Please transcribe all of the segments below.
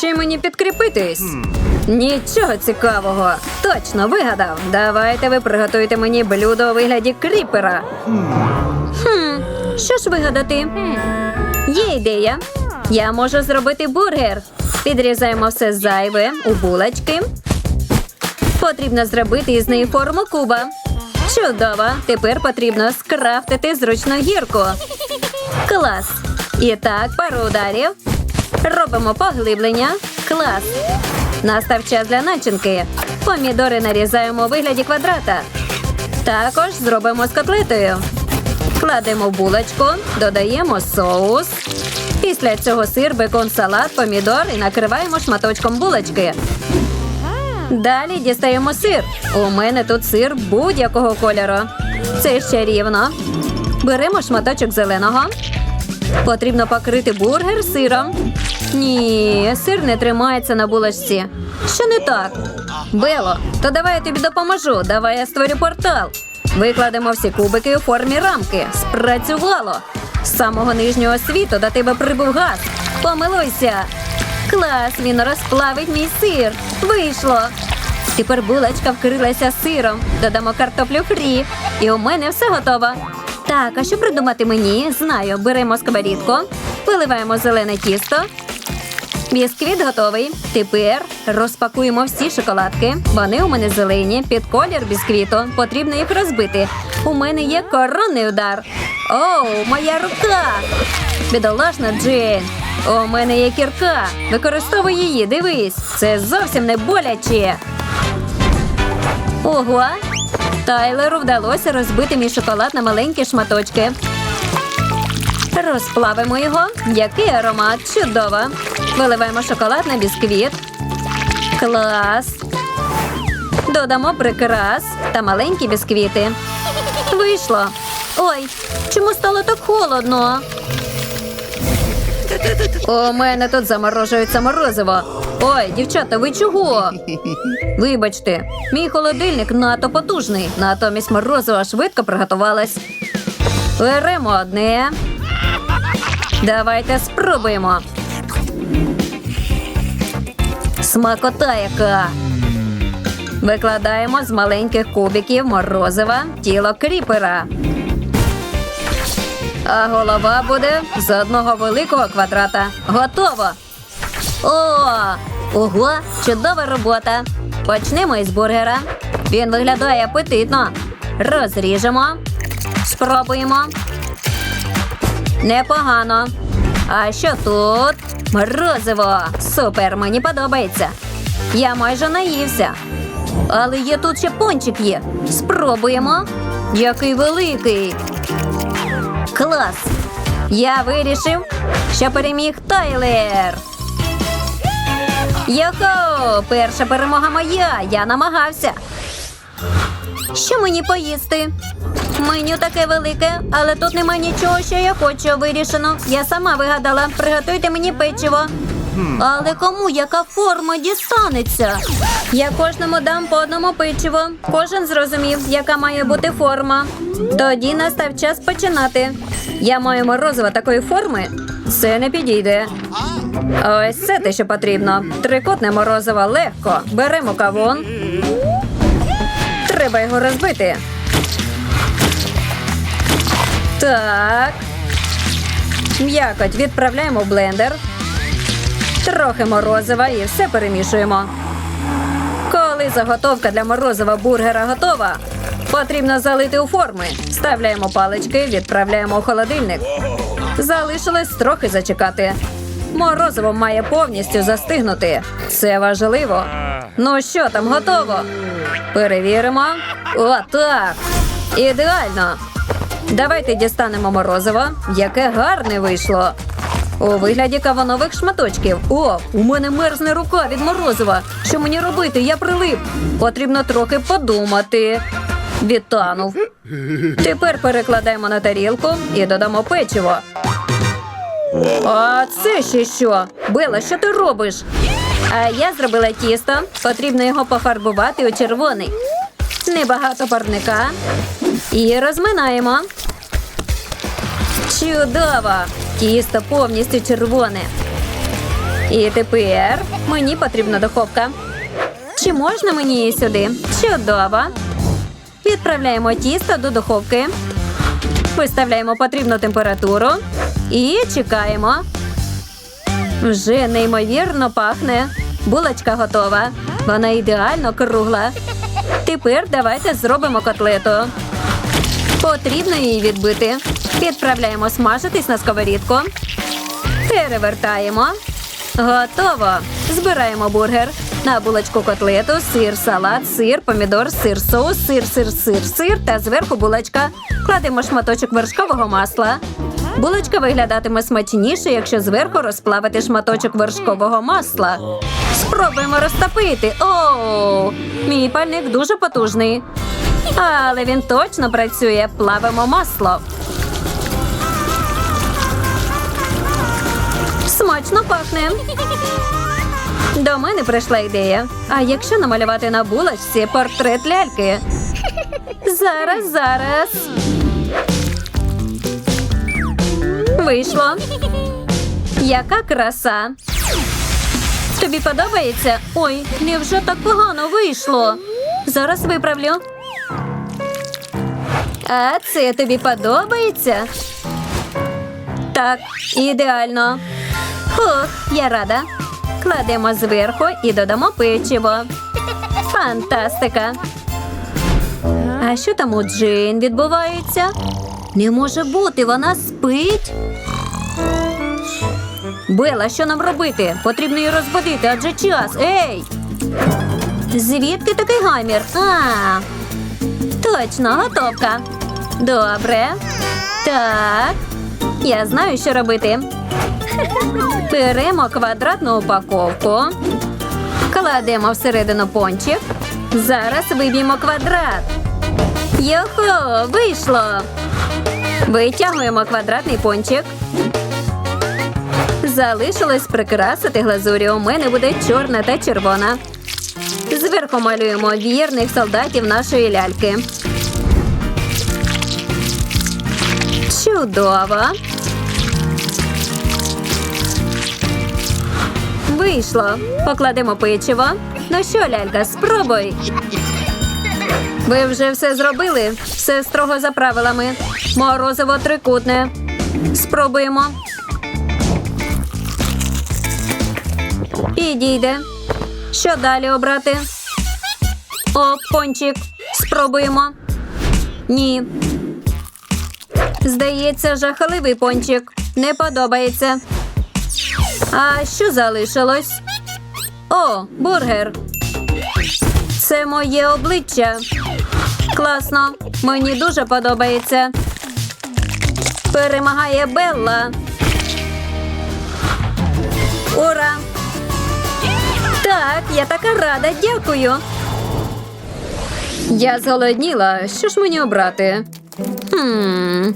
Чи мені підкріпитись? Нічого цікавого. Точно вигадав. Давайте ви приготуєте мені блюдо у вигляді кріпера. Хм, що ж вигадати? Є ідея. Я можу зробити бургер. Підрізаємо все зайве у булочки. Потрібно зробити із неї форму куба. Чудово! Тепер потрібно скрафтити зручну гірку. Клас! І так, пару ударів. Робимо поглиблення. Клас. Настав час для начинки. Помідори нарізаємо у вигляді квадрата. Також зробимо з котлетою. Кладемо булочку, додаємо соус. Після цього сир, бекон, салат, помідор і накриваємо шматочком булочки. Далі дістаємо сир. У мене тут сир будь-якого кольору. Це ще рівно. Беремо шматочок зеленого. Потрібно покрити бургер сиром. Ні, сир не тримається на булочці. Що не так? Бело, то давай я тобі допоможу. Давай я створю портал. Викладемо всі кубики у формі рамки. Спрацювало. З самого нижнього світу до тебе прибув газ. Помилуйся. Клас, він розплавить мій сир. Вийшло. Тепер булочка вкрилася сиром. Додамо картоплю фрі. І у мене все готово. Так, а що придумати мені? Знаю, беремо сковорідку, виливаємо зелене тісто. Бісквіт готовий. Тепер розпакуємо всі шоколадки. Вони у мене зелені, під колір бісквіту. Потрібно їх розбити. У мене є коронний удар. Оу, моя рука! Бідолашна Джейн. У мене є кірка. Використовуй її, дивись. Це зовсім не боляче. Ого! Тайлеру вдалося розбити мій шоколад на маленькі шматочки. Розплавимо його. Який аромат! Чудово! Виливаємо шоколад на бісквіт. Клас! Додамо прикрас та маленькі бісквіти. Вийшло. Ой, чому стало так холодно? У мене тут заморожується морозиво. Ой, дівчата, ви чого? Вибачте, мій холодильник надто потужний, натомість морозиво швидко приготувалось. Беремо одне. Давайте спробуємо. Смакота яка. Викладаємо з маленьких кубиків морозива тіло кріпера. А голова буде з одного великого квадрата. Готово. О, ого, чудова робота. Почнемо із бургера. Він виглядає апетитно. Розріжемо. Спробуємо. Непогано. А що тут? Морозиво. Супер, мені подобається. Я майже наївся. Але є тут ще пончик є. Спробуємо. Який великий. Клас! Я вирішив, що переміг Тайлер. Йохо! Перша перемога моя. Я намагався. Що мені поїсти? Меню таке велике, але тут нема нічого, що я хочу. Вирішено. Я сама вигадала. Приготуйте мені печиво. Але кому яка форма дістанеться? Я кожному дам по одному печиво. Кожен зрозумів, яка має бути форма. Тоді настав час починати. Я маю морозиво такої форми. Це не підійде. Ось це те, що потрібно. Трикутне морозиво легко. Беремо кавун. Треба його розбити. Так. М'якоть відправляємо в блендер. Трохи морозива і все перемішуємо. Коли заготовка для морозива бургера готова, потрібно залити у форми. Вставляємо палички, відправляємо у холодильник. Залишилось трохи зачекати. Морозиво має повністю застигнути. Це важливо. Ну що там, готово? Перевіримо. Отак. Ідеально. Давайте дістанемо морозиво, яке гарне вийшло. У вигляді каванових шматочків. О, у мене мерзне рука від морозива. Що мені робити? Я прилип. Потрібно трохи подумати. Відтанув. Тепер перекладаємо на тарілку і додамо печиво. А це ще що? Бела, що ти робиш? А я зробила тісто. Потрібно його пофарбувати у червоний. Небагато парника. І розминаємо. Чудово! Тісто повністю червоне. І тепер мені потрібна духовка. Чи можна мені її сюди? Чудово. Відправляємо тісто до духовки. Виставляємо потрібну температуру і чекаємо. Вже неймовірно пахне. Булочка готова. Вона ідеально кругла. Тепер давайте зробимо котлету. Потрібно її відбити. Відправляємо смажитись на сковорідку. Перевертаємо. Готово. Збираємо бургер. На булочку котлету, сир, салат, сир, помідор, сир, соус, сир, сир, сир, сир та зверху булочка. Кладемо шматочок вершкового масла. Булочка виглядатиме смачніше, якщо зверху розплавити шматочок вершкового масла. Спробуємо розтопити. О, мій пальник дуже потужний. Але він точно працює. Плавимо масло. Смачно пахне. До мене прийшла ідея. А якщо намалювати на булочці портрет ляльки? Зараз, зараз. Вийшло. Яка краса. Тобі подобається? Ой, невже так погано вийшло? Зараз виправлю. А це тобі подобається? Так, ідеально. Фух, я рада. Кладемо зверху і додамо печиво. Фантастика. А що там у Джейн відбувається? Не може бути, вона спить. Бела, що нам робити? Потрібно її розбудити, адже час. Ей! Звідки такий гамір? А, точно, готовка. Добре. Так. Я знаю, що робити. Беремо квадратну упаковку, кладемо всередину пончик. Зараз виб'ємо квадрат. Йохо, вийшло. Витягуємо квадратний пончик. Залишилось прикрасити глазурі. У мене буде чорна та червона. Зверху малюємо вірних солдатів нашої ляльки. Чудово. Вийшло. Покладемо печиво. Ну що, лялька, спробуй. Ви вже все зробили? Все строго за правилами. Морозиво трикутне. Спробуємо. Підійде. Що далі обрати? О, пончик. Спробуємо. Ні. Здається, жахливий пончик. Не подобається. А що залишилось? О, бургер. Це моє обличчя. Класно. Мені дуже подобається. Перемагає Белла. Ура! Так, я така рада, дякую. Я зголодніла. Що ж мені обрати? Хм,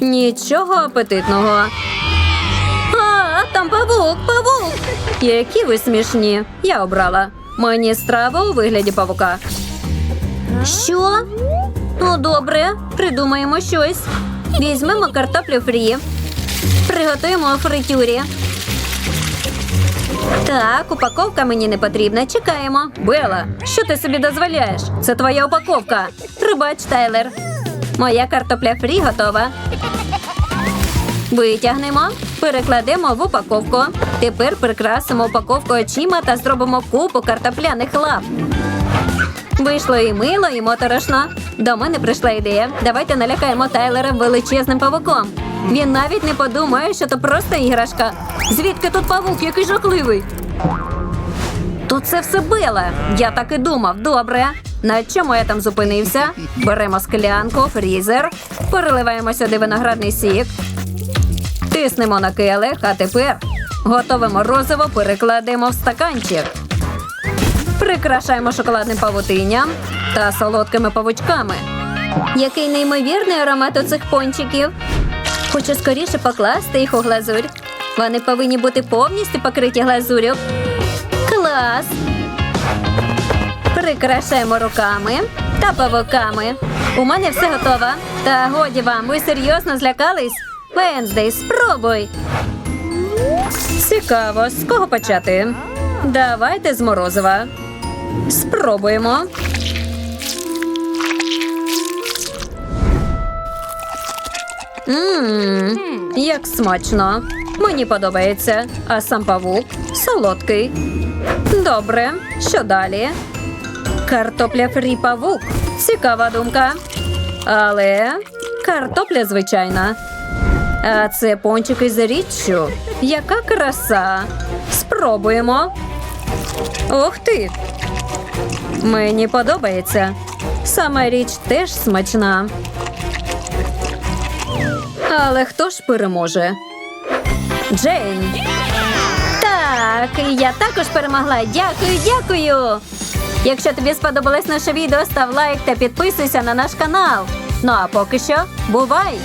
нічого апетитного. А, там павук, павук. Які ви смішні. Я обрала. Мені страва у вигляді павука. Що? Ну, добре, придумаємо щось. Візьмемо картоплю фрі. Приготуємо фритюрі. Так, упаковка мені не потрібна. Чекаємо. Бела, що ти собі дозволяєш? Це твоя упаковка. Пробач, Тайлер. Моя картопля фрі готова. Витягнемо, перекладемо в упаковку. Тепер прикрасимо упаковку очима та зробимо купу картопляних лап. Вийшло і мило, і моторошно. До мене прийшла ідея. Давайте налякаємо Тайлера величезним павуком. Він навіть не подумає, що то просто іграшка. Звідки тут павук, який жахливий? Тут це все била. Я так і думав. Добре. На чому я там зупинився? Беремо склянку, фрізер, переливаємо сюди виноградний сік, тиснемо на келих, а тепер готове морозиво перекладемо в стаканчик. Прикрашаємо шоколадним павутинням та солодкими павучками. Який неймовірний аромат у цих пончиків. Хочу скоріше покласти їх у глазурь. Вони повинні бути повністю покриті глазур'ю. Клас! Прикрашаємо руками та павуками. У мене все готово. Та годі вам, ви серйозно злякались? Венздей, спробуй. Цікаво, з кого почати? Давайте з морозива. Спробуємо. Ммм, як смачно. Мені подобається. А сам павук солодкий. Добре, що далі? Картопля фрі павук. Цікава думка. Але картопля звичайна. А це пончики з річчю. Яка краса. Спробуємо. Ух ти. Мені подобається. Сама річ теж смачна. Але хто ж переможе? Джейн. Так, я також перемогла. Дякую, дякую. Якщо тобі сподобалось наше відео, став лайк та підписуйся на наш канал. Ну а поки що, бувай!